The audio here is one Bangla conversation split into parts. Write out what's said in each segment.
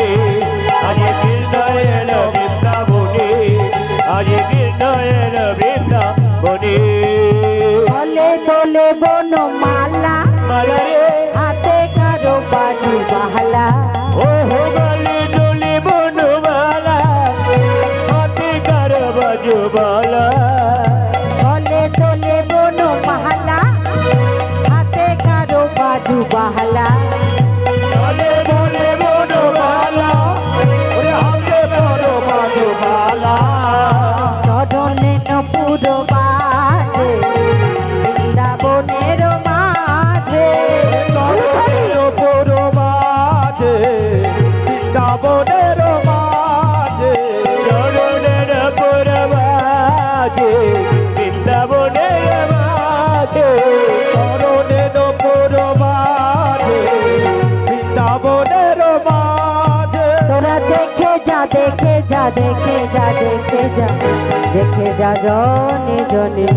বৃন্দাবনে আজ কৃষ্ণ বৃন্দাবনে আজ কৃষ্ণ বৃন্দাবনে। বলে তোলে বন মালা মালারে হাতে কারও বাজু বাহালা। ও হো গলে ডোলে বনমালা হাতে কার বাজুবালা বলে তোলে বন মালা হাতে কারও বাজু বাহালা। যা দেখে যা দেখে যা দেখে যা দেখে যা জনে জনে।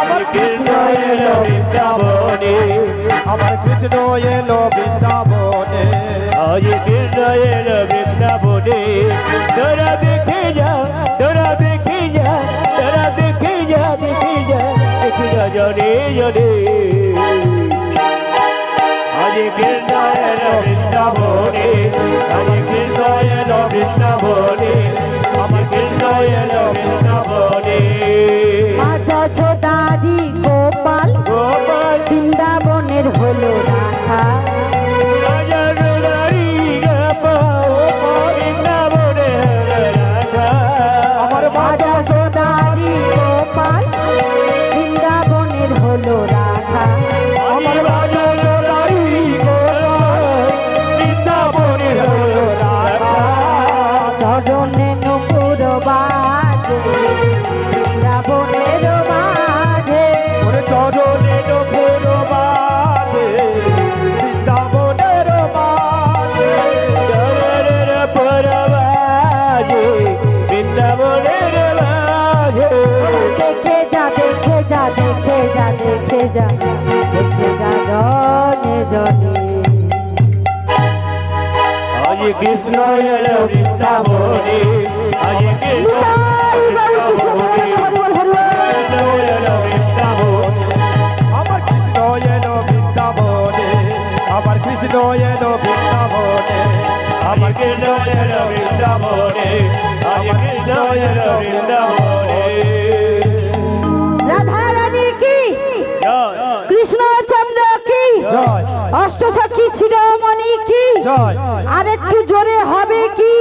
আমার কৃষ্ণ এলো। বৃন্দাবনে। আমার কৃষ্ণ এলো বৃন্দাবনে। আজ কৃষ্ণ এলো বৃন্দাবনে। তোরা দেখে যা তোরা দেখে যা তোরা দেখে যা দেখে যা দেখে যা জনে জনে। আজ কৃষ্ণ বৃন্দাবনে আজ কৃষ্ণ বৃন্দাবনে কৃষ্ণ এলো বৃন্দাবনে। আজ কৃষ্ণ এলো বৃন্দাবনে। আমার কৃষ্ণ এলো বৃন্দাবনে। আমার কৃষ্ণ এলো বৃন্দাবনে। আমার কৃষ্ণ এলো বৃন্দাবনে। আজ কৃষ্ণ এলো বৃন্দাবনে। রাধা রানী কি? জয়। কৃষ্ণচন্দ্র কি? জয়। অষ্টসখী শিরোমণি কি? আর একটু জোরে হবে কি?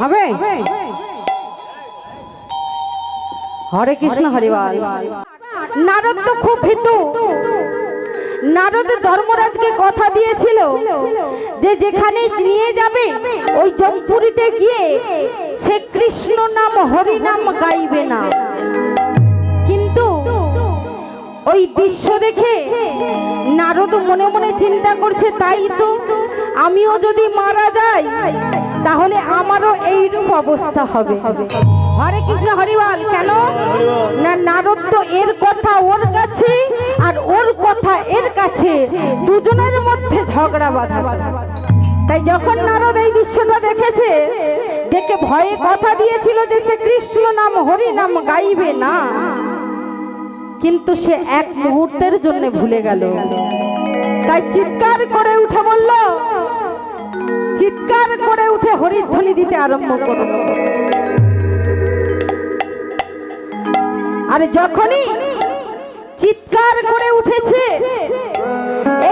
হবে? হরে কৃষ্ণ হরিবাল। নারদ তো খুব ভীতু। নারদ ধর্মরাজকে কথা দিয়েছিল যে যেখানে নিয়ে যাবে ওই জমপুরিতে গিয়ে সে কৃষ্ণ নাম হরি নাম গাইবে না। ওই দৃশ্য দেখে নারদ মনে মনে চিন্তা করছে, তাই তো আমিও যদি মারা যাই, তাহলে আমারও এইরূপ অবস্থা হবে। হরে কৃষ্ণ, হরিবাল, কেন? না, নারদ তো এর কথা ওর কাছে আর ওর কথা এর কাছে দুজনের মধ্যে ঝগড়া বাঁধা। তাই যখন নারদ এই দৃশ্যটা দেখেছে, দেখে ভয়ে কথা দিয়েছিল যে সে কৃষ্ণ নাম, হরি নাম গাইবে না। কিন্তু সে এক মুহূর্তের জন্য ভুলে গেল। তাই চিৎকার করে উঠে বলল, চিৎকার করে উঠে হরিধ্বনি দিতে আরম্ভ করল আর যখনই চিৎকার করে উঠেছে,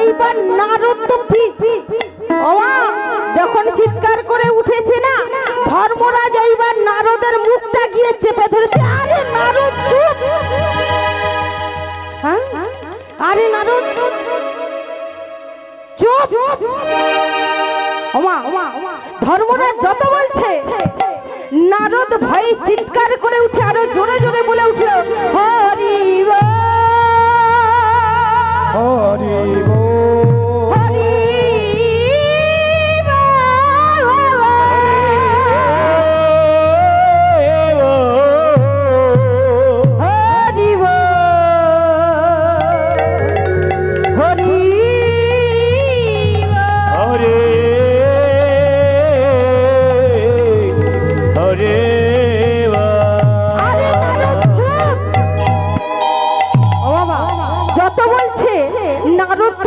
এইবার নারদ তো যখন চিৎকার করে উঠেছে না, ধর্মরাজ এইবার নারদের মুখটা গিয়ে চেপে ধরেছে, আরে নারদ চুপ! হ্যাঁ? আরে নারদ। চুপ। ওমা ধর্মরাজ যত বলছে, নারদ ভাই চিৎকার করে উঠে আরও জোরে জোরে বলে উঠল হরি হরি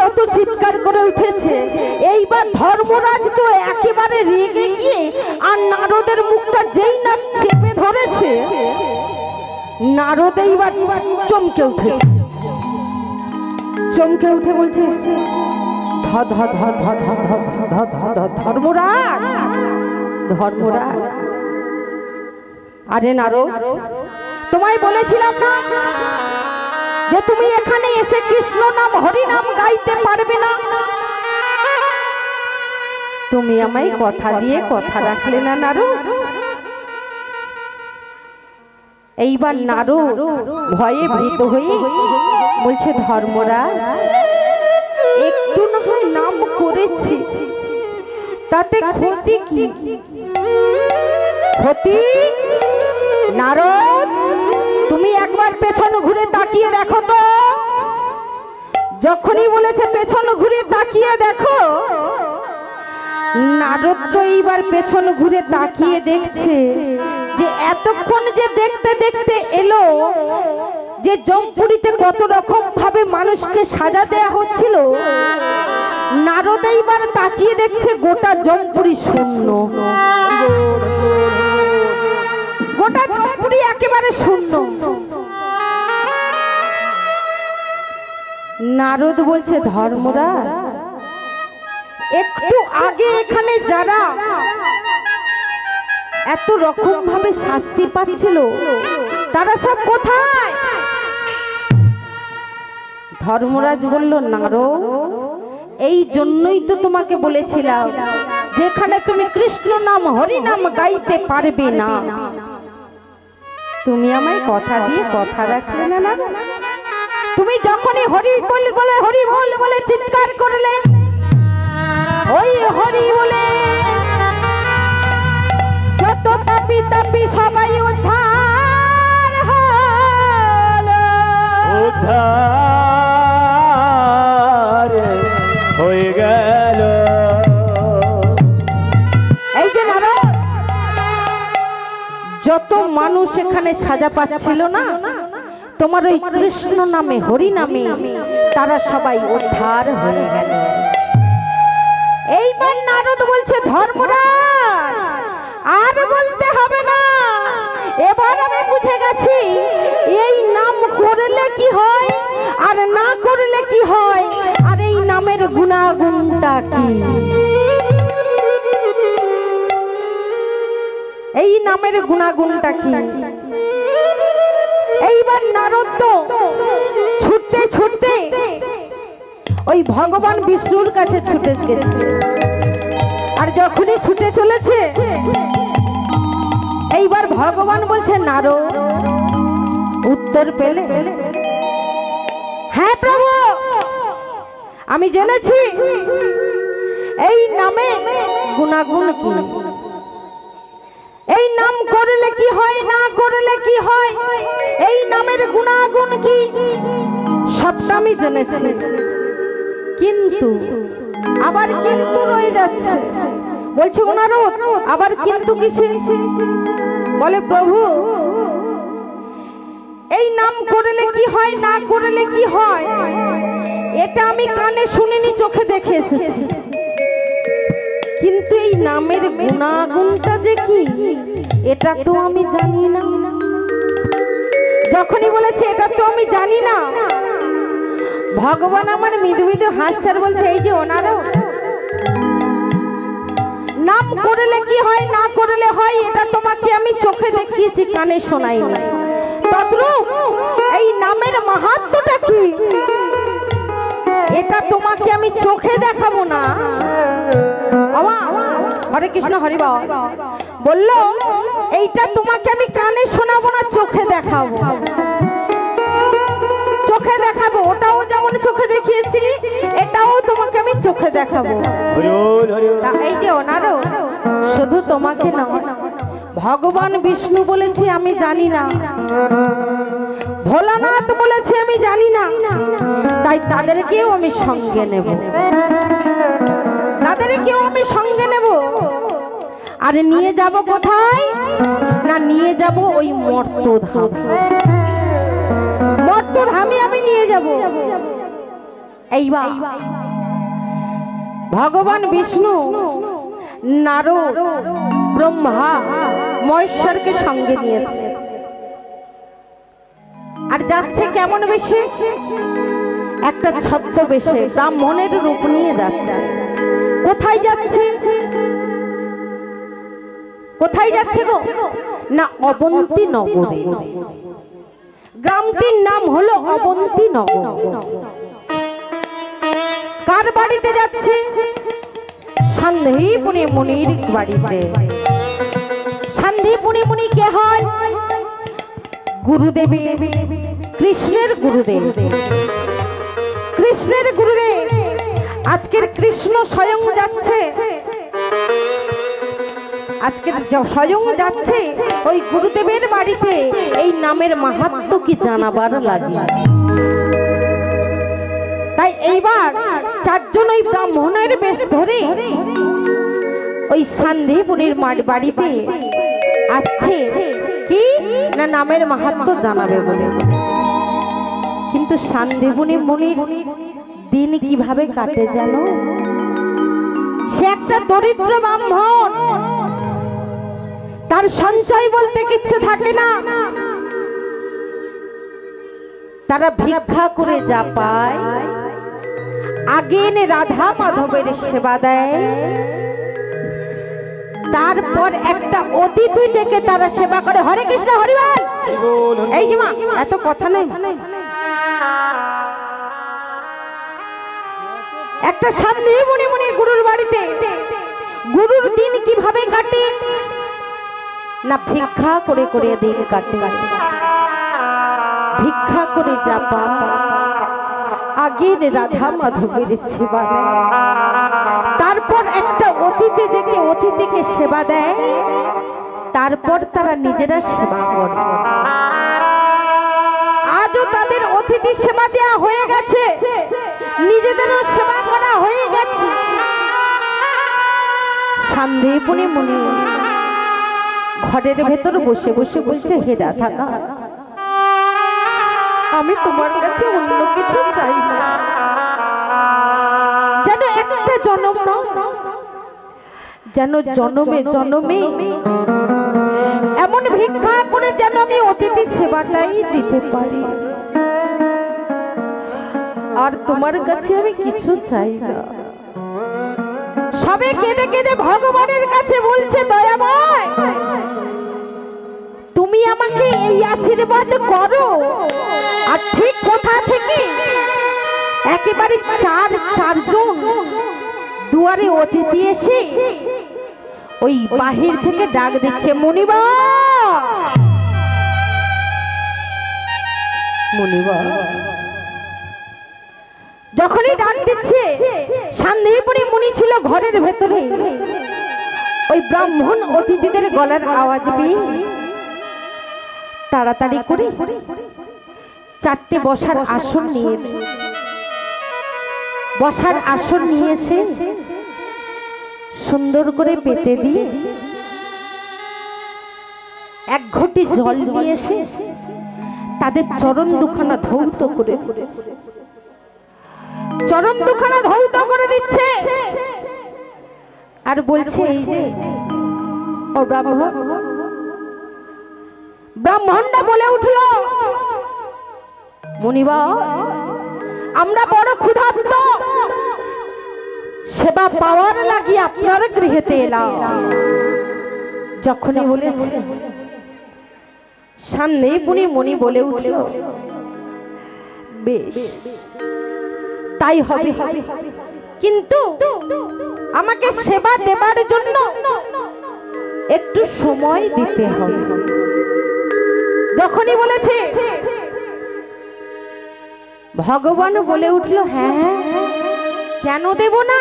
কত চিৎকার করে উঠেছে এইবার ধর্মরাজ তো একেবারে রেগে গিয়ে আর নারদের মুখটা যেই না চেপে ধরেছে নারদ এইবার চমকে উঠে চমকে উঠে বলছে ধর্মরাজ ধর্মরাজ আরে নারদ তোমায় বলেছিলাম না যে তুমি এখানে এসে কৃষ্ণ নাম, হরি নাম গাইতে পারবে না। তুমি আমায় কথা দিয়ে কথা রাখলে না, নারু? এইবার নারু ভয়ে ভীত হয়ে বলছে ধর্মরা একটু না হয় নাম করেছি, তাতে ক্ষতি কি? ক্ষতি? নারদ তুমি একবার পেছন ঘুরে তাকিয়ে দেখো তো। যখনই বলেছে পেছন ঘুরে তাকিয়ে দেখো, নারদ তো এইবার পেছন ঘুরে তাকিয়ে দেখছে যে এতক্ষণ যে দেখতে দেখতে এলো, যে জমপুরিতে কত রকম ভাবে মানুষকে সাজা দেয়া হচ্ছিল, নারদ এইবার তাকিয়ে দেখছে গোটা জমপুরি শূন্য। গোটা জমপুরি একেবারে শূন্য। নারদ বলছে, ধর্মরা, একটু আগে এখানে যারা এত রকম ভাবে শাস্তি পাচ্ছিল, তারা সব কোথায়? ধর্মরাজ বলল নারো এই জন্যই তো তোমাকে বলেছিলাম, যেখানে তুমি কৃষ্ণ নাম, হরি নাম গাইতে পারবে না। তুমি আমায় কথা দিয়ে কথা রাখলে না না? তুমি যখনই হরি বল বলে হরি বল বলে চিৎকার করলে, ওই হরি বলে যত তাপি তাপি সবাই উদ্ধার সাজা পাচ্ছিল না? তোমার ওই কৃষ্ণ নামে হরি নামে তারা সবাই উদ্ধার হয়ে গেল। এইবার নারদ বলছে, ধর্মরাজ, আর বলতে হবে না। এবার আমি বুঝে গেছি, এই নাম করলে কি হয় আর না করলে কি হয়? আর এই নামের গুণাগুণটা কি? এই নামের গুণাগুণটা কি? এইবার নারদ ছুটতে ছুটতে ওই ভগবান বিষ্ণুর কাছে ছুটে গেছে। আর যখনই ছুটে চলেছে, এইবার ভগবান বলছে নারো উত্তর পেলে? হ্যাঁ প্রভু, আমি জেনেছি। এই নামে গুণাগুণ কি? হয় না করলে কি হয়? এই নামের গুণাগুণ কি? সবটা আমি জেনেছি। কিন্তু, আবার কিন্তু রয়ে যাচ্ছে। বলছে ওনারও, আবার কিন্তু কিসে? বলে, প্রভু, এই নাম করলে কি হয়, না করলে কি হয়? এটা আমি কানে শুনিনি, চোখে দেখে এসেছি। কিন্তু এই নামের গুণাগুণটা যে কি, এটা তো আমি জানি না। যখনই বলেছে, এটা তো আমি জানি না। ভগবান আমার মৃদু মৃদু হাসছার বলছে, এই যে ওনারও নাম করলে কি হয়, না করলে হয়, এটা তোমাকে আমি চোখে দেখিয়েছি, কানে শোনাইনি। তদ্রূপ, এই নামের মাহাত্মটা কি? এটা তোমাকে আমি চোখে দেখাবো না। হরে কৃষ্ণ হরি বল। বলল এইটা তোমাকে আমি কানে শোনাবো না চোখে দেখাবো। চোখে দেখাবো ওটাও যেমন চোখে দেখিয়েছি এটাও তোমাকে আমি চোখে দেখাবো। এই যে ওনারও শুধু তোমাকে না ভগবান বিষ্ণু বলেছে আমি জানি না। ভোলানাথ বলেছে আমি জানি না। তাই তাদেরকেও আমি সঙ্গে নেব। তাদেরকেও আমি সঙ্গে নেব? আর নিয়ে যাব কোথায়? না, নিয়ে যাব ওই মর্তধাম। মর্তধামে আমি নিয়ে যাব। এইবার। ভগবান বিষ্ণু, নারদ, ব্রহ্মা, মহেশ্বরকে সঙ্গে নিয়েছে। আর যাচ্ছে কেমন বেশে? একটা ছদ্ম বেশে ব্রাহ্মণের রূপ নিয়ে যাচ্ছে। কোথায় যাচ্ছে? কোথায় যাচ্ছে গো? না, অবন্তী নগরে। গ্রামটির নাম হলো অবন্তী নগর। কার বাড়িতে যাচ্ছে? সন্দেহীপুরি মুনির বাড়িতে। সন্দেহীপুরি মুনি কে হয়? গুরুদেব। কৃষ্ণের গুরুদেব। কৃষ্ণের গুরুদেব। আজকের কৃষ্ণ স্বয়ং যাচ্ছে। আজকের য- স্বয়ং যাচ্ছে ওই গুরুদেবের বাড়িতে। এই নামের মাহাত্ম কি জানাবার লাগে? তাই এইবার চারজন ওই ব্রাহ্মণের বেশ ধরে ওই সান্ধিপুরীর বাড়িতে আসছে। কি? না, নামের মাহাত্ম জানাবে বলে। কিন্তু সান্ধিপুনি মুনির দিন কীভাবে কাটে জানো? সে একটা দরিদ্র ব্রাহ্মণ। তার সঞ্চয় বলতে কিচ্ছু থাকে না। তারা ভিক্ষা করে যা পায়। আগে আগেন রাধা মাধবের সেবা দেয়। তারপর একটা অতিথি ডেকে তারা সেবা করে। হরে কৃষ্ণ হরিবল এই যে মা এত কথা নেই। একটা সন্দেহ মনে মনে গুরুর বাড়িতে, গুরুর দিন কীভাবে কাটে? না ভিক্ষা করে করে দিন কাটে। ভিক্ষা করে যা আগের রাধা মাধবের সেবা দেয় তারপর একটা অতিথি ডেকে অতিথিকে সেবা দেয়। তারপর তারা নিজেরা সেবা করে। আজও তাদের অতিথি সেবা দেওয়া হয়ে গেছে। নিজেদেরও সেবা করা হয়ে গেছে। সন্দেহপুরে মনে মনে ঘরের ভেতর বসে বসে বলছে হেরা রাধা, আমি তোমার কাছে অন্য কিছু চাই যেন একটা জনম, যেন জনমে জনমে এমন ভিক্ষা করে যেন আমি অতিথি সেবাটাই দিতে পারি। আর তোমার কাছে আমি কিছু চাই না। সবে কেঁদে কেঁদে ভগবানের কাছে বলছে, দয়াময়, তুমি আমাকে এই আশীর্বাদ করো। আর ঠিক কোথা থেকে? একেবারে চার, চারজন দুয়ারে অতিথি এসে ওই বাহির থেকে ডাক দিচ্ছে, মনিবা মনিবা যখনই ডাক দিচ্ছে, সান্দেহপুরি মুনি ছিল ঘরের ভেতরে। ওই ব্রাহ্মণ অতিথিদের গলার আওয়াজ পেয়ে তাড়াতাড়ি করে চারটে বসার আসন নিয়ে বসার আসন নিয়ে এসে সুন্দর করে পেতে দিয়ে এক ঘটি জল নিয়ে এসে তাদের চরণ দুখানা ধৌত করে করেছে চরণ দুখানা ধৌত করে দিচ্ছে। আর বলছে এই যে, ও ব্রাহ্মণ, ব্রাহ্মণটা বলে উঠল, মুনিবা, আমরা বড় ক্ষুধার্ত। সেবা পাওয়ার লাগি আপনার গৃহেতে এলাম। যখনই বলেছে সামনে পুনি মনি বলে উঠল, বেশ তাই হবে। কিন্তু আমাকে সেবা দেবার জন্য একটু সময় দিতে হবে। যখনই বলেছে, ভগবান বলে উঠল হ্যাঁ কেন দেব না?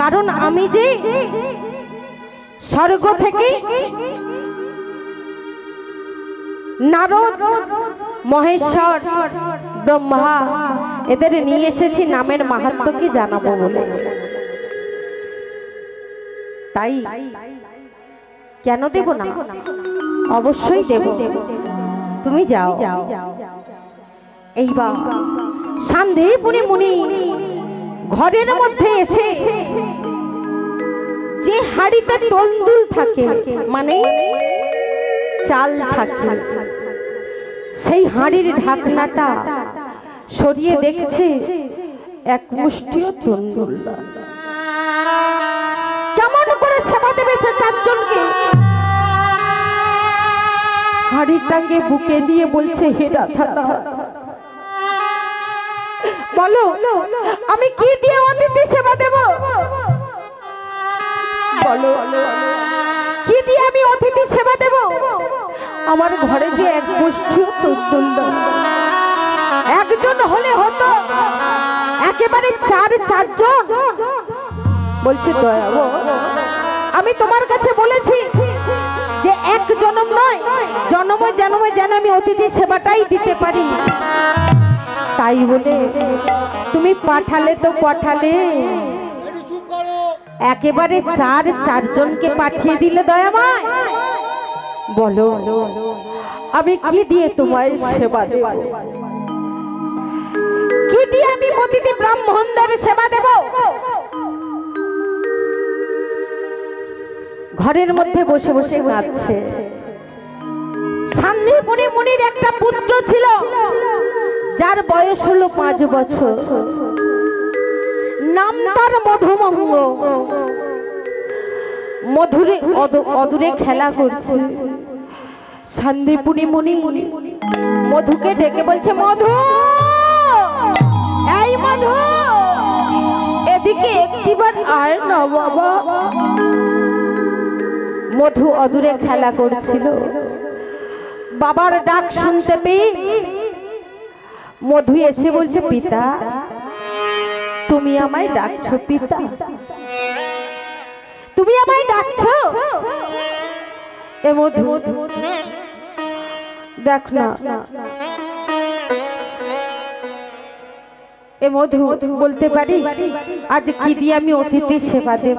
কারণ আমি যে স্বর্গ থেকে নারদ, মহেশ্বর, ব্রহ্মা, এদের নিয়ে এসেছি নামের মাহাত্ম মাহাত্ম্যকে জানাব বলে। তাই কেন দেব না? অবশ্যই দেব। তুমি যাও। যাও এইবার সন্দেহপুরি মুনি ঘরের মধ্যে এসে যে হাড়িতে তন্দুল থাকে মানে চাল থাকে সেই হাঁড়ির ঢাকনাটা সরিয়ে দেখছে এক মুষ্টিও তন্দুল কেমন করে সেবা দেবে সে চারজনকে? হাড়িটাকে বুকে নিয়ে বলছে হে রাধা বলো আমি কি দিয়ে অতিথি সেবা দেব? বলো। কি দিয়ে আমি অতিথি সেবা দেব? আমার ঘরে যে এক গোষ্ঠীও তদ্দুল একজন হলে হতো একেবারে চার চারজন। বলছে দয়া গো, আমি তোমার কাছে বলেছি যে এক জনম নয় জন্মে জন্মে যেন আমি অতিথি সেবাটাই দিতে পারি। তাই বলে তুমি পাঠালে তো পাঠালে। একেবারে চার চারজনকে পাঠিয়ে দিলে দয়াময় বলো আমি কি দিয়ে তোমায় সেবা দেব? কি দিয়ে আমি প্রতিটি ব্রাহ্মণদের সেবা দেব? ঘরের মধ্যে বসে বসে কাঁদছে। সামনে মুনি মুনির একটা পুত্র ছিল যার বয়স হলো পাঁচ বছর। নাম তার মধুমঙ্গ মধুরে অদ- অদূরে খেলা করছে। শান্তিপুরি মুনি। মধুকে ডেকে বলছে, মধু! এই মধু! এদিকে একটিবার আর না মধু অদূরে খেলা করছিল। বাবার ডাক শুনতে পেয়ে মধু এসে বলছে, পিতা, তুমি আমায় ডাকছো, পিতা। তুমি আমায় ডাকছো? এ মধু দেখ না। এ মধু বলতে পারি আজ কি দিয়ে আমি অতিথির সেবা দেব?